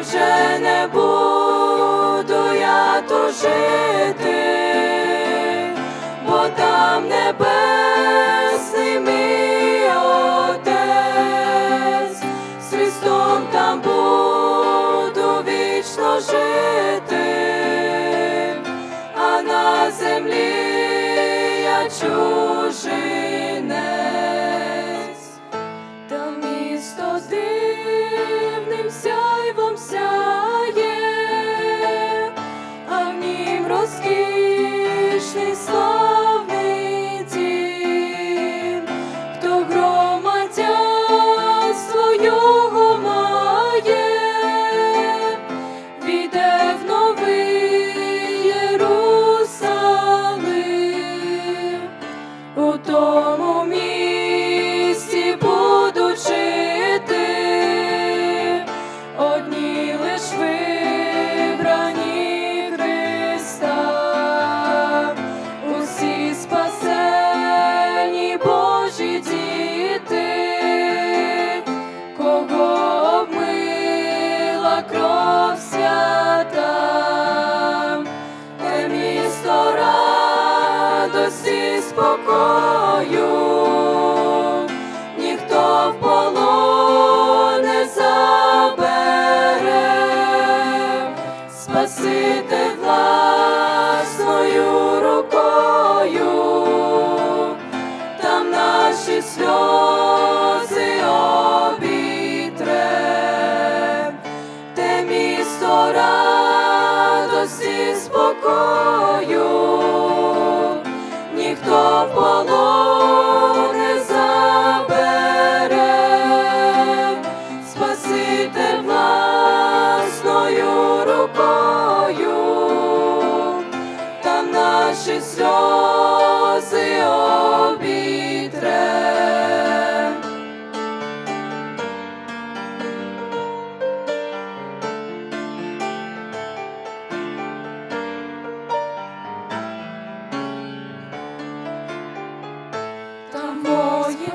вже не буду я тужити, бо там небесний мій Отець, з Христом там буду вічно жити, а на землі я чужинець. Спокою, ніхто в полон не забере, Спаситель власною рукою, там наші сльози обітре. Те місто радості спокою, ніхто в полон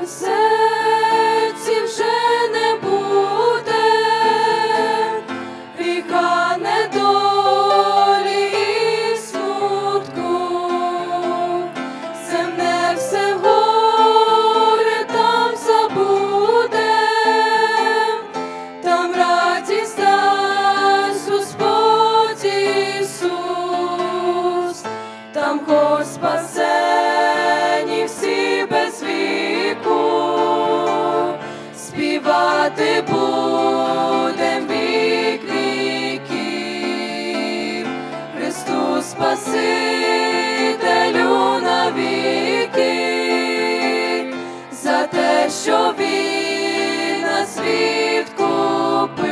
answer. Співати будем вік віків, Христу Спасителю навіки, за те, що Він нас відкупив,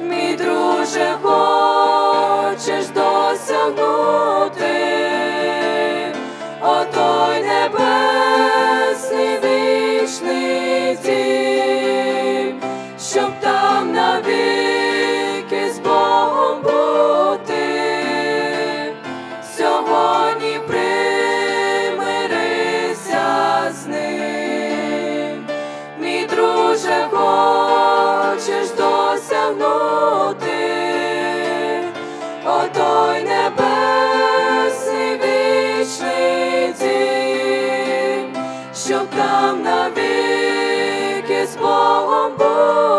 мій друже, хочеш досягнути, отой небесний вічний дім, Богом бути.